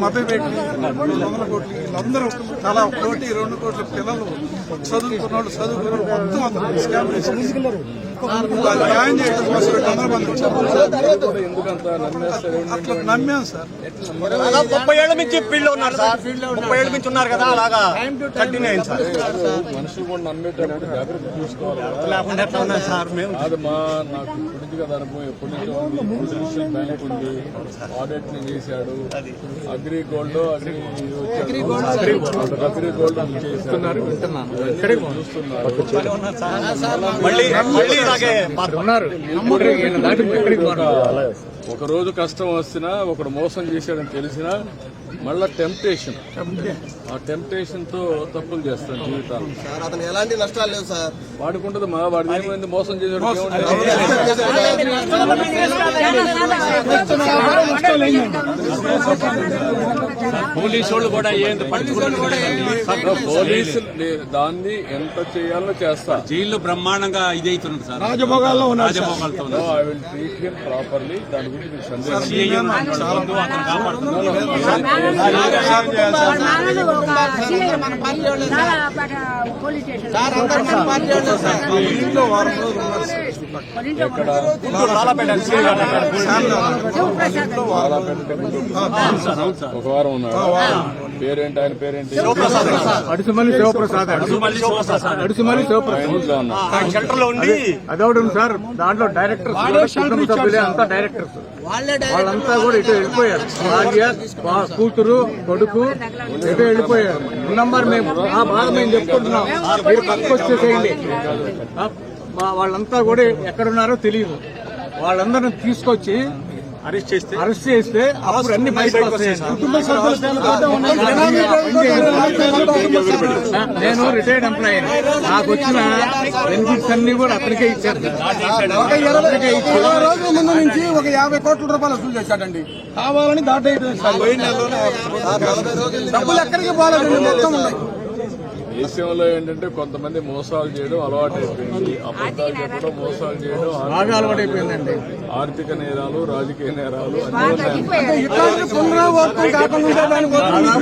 మభ్య వందల కోట్లు వీళ్ళందరూ చాలా కోటి రెండు కోట్ల పిల్లలు చదువుకున్న వాళ్ళు చదువుకున్న వాళ్ళు మొత్తం అందరూ స్కామ్ చేసి చేయడం కోసం అట్లా నమ్మాం సార్ అలా ముప్పై ఏళ్ళ నుంచి ఫీల్డ్లో ఉన్నారు సార్ ముప్పై ఏళ్ళ నుంచి ఉన్నారు కదా అలాగా కంటిన్యూ అయింది సార్ మనుషులు కూడా నమ్మేటప్పుడు జాగ్రత్త చూసుకోవాలి. లేకుండా ఎట్లా సార్ మేము అది మా నాకు ఇప్పటికి కదా అనుభవం ఎప్పటి నుంచో ఉంది బ్యాంక్ ఉంది ఆడిట్ని చేశాడు agri gold agri agri gold agri gold చేస్తున్నారు చూస్తున్నారు మళ్ళీ మళ్ళీ ఒక- ఒక రోజు కష్టం వస్తున్నా ఒకడు మోసం చేశాడని తెలిసినా మళ్ళా టెంప్టేషన్ ఆ టెంప్టేషన్తో తప్పులు చేస్తాను జీవితాలు సార్ అతను ఎలాంటి నష్టాలు లేవు సార్ వాడుకుంటుంది మా వాడు ఏమైంది మోసం చేసాడు పోలీసు వాళ్ళు కూడా ఏంది పోలీసు దాన్ని ఎంత చేయాలో చేస్తా జైల్లో బ్రహ్మాండంగా ఇదైతున్నారు సార్. రాజభోగాల్లో రాజభోగాలతో ఉన్నారు. I will treat him properly దాని గురించి సందేహం బంధువు అతను కాపాడుతున్నారు. పోలీస్ స్టేషన్ ఇంట్లో వారం రోజులు ఉన్నారు. సార్. లాలాపేట ఒక వారం ఉన్నాడు పేరేంటి ఆయన పేరేంటి అడుసుమల్లి శివప్రసాద్ అడుసుమల్లి శివప్రసాద్ ఫైనల్గా అదవడం సార్ దాంట్లో డైరెక్టర్ సభ్యులే అంతా డైరెక్టర్స్ వాళ్ళంతా కూడా ఇటు వెళ్ళిపోయారు భార్య కూతురు కొడుకు ఇటు వెళ్ళిపోయారు నంబర్ మేము ఆ బాధ మేము చెప్పుకుంటున్నాం మీరు పక్కకు వచ్చేసేయండి వా- వాళ్ళంతా కూడా ఎక్కడున్నారో తెలియదు. వాళ్ళందరిని తీసుకొచ్చి అరెస్ట్ చేస్తే? అరెస్ట్ చేస్తే అప్పుడు అన్ని నేను రిటైర్డ్ ఎంప్లాయీ నాకు వచ్చిన బెనిఫిట్స్ అన్ని కూడా అతనికే ఇచ్చారు. రోజుల ముందు నుంచి ఒక యాభై కోట్ల రూపాయలు వసూలు చేశాడండి. కావాలని దాటైపోయింది డబ్బులు ఎక్కడికి పోలేదండి. మొత్తం ఉన్నాయి. దేశంలో ఏంటంటే కొంతమంది మోసాలు చేయడం అలవాటు అయిపోయింది. అబద్ధాలు చెప్పడం మోసాలు చేయడం బాగా అలవాటైపోయిందండి ఆర్థిక నేరాలు రాజకీయ నేరాలు అన్ని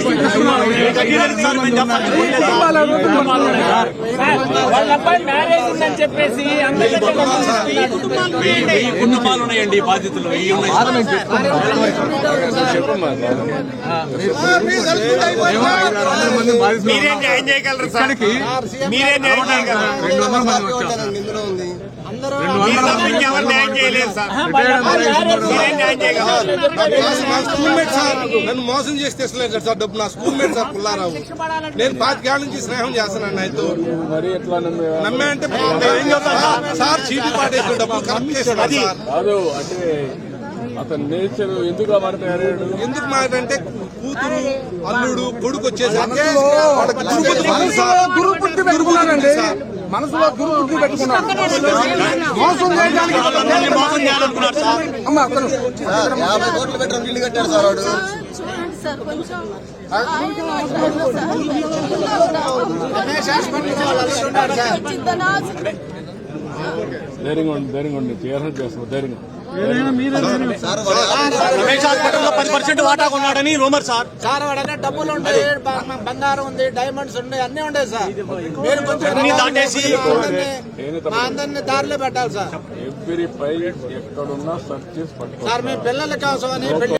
ఉన్నాయి ఇట్లాంటి పునరావృతం కాకుండా కుటుంబాలు ఉన్నాయండి ఈ బాధితులు వెయ్యి ఉన్నాయి సార్. వందల మంది న్యాయం చేయగలరు సార్ న్యాయం చేయగలరు స్కూల్ మేట్ సార్. నన్ను మోసం చేసి తెచ్చలేదు సార్ డబ్బు. నా స్కూల్ మేట్ సార్ పుల్లారావు. నేను పాతికేళ్ళ నుంచి స్నేహం చేస్తున్నాను ఆయనతో ఎట్లా నమ్మే? అంటే సార్ చీటీ పాటేసిన డబ్బు కరెక్ట్ సార్. అంటే అతని నేచర్ ఎందుకు తయారయ్యాడు ఎందుకు మాకంటే కూతురు అల్లుడు కొడుకు వచ్చేసరికి మనసులో మోసం చేయడానికి అమ్మ యాభై కోట్లు ఇల్లు సార్ వాడు. చూడండి సార్ కొంచెం ధైర్యంగా ఉండి ధైర్యంగా ఉండి చేస్తాం ధైర్యంగా. రమేష్ పది పర్సెంట్ వాటా కొన్నాడని రూమర్ సార్. సార్ వాడనే డబ్బులు ఉంటాయి బంగారం ఉంది డైమండ్స్ ఉన్నాయి అన్ని ఉంటాయి సార్. మీరు కొంచెం దాటేసి మా అందరినీ- దారిలో పెట్టాలి సార్. ఎవ్రీ పై ఎక్కడున్నా సార్ మీ పిల్లల కోసం అని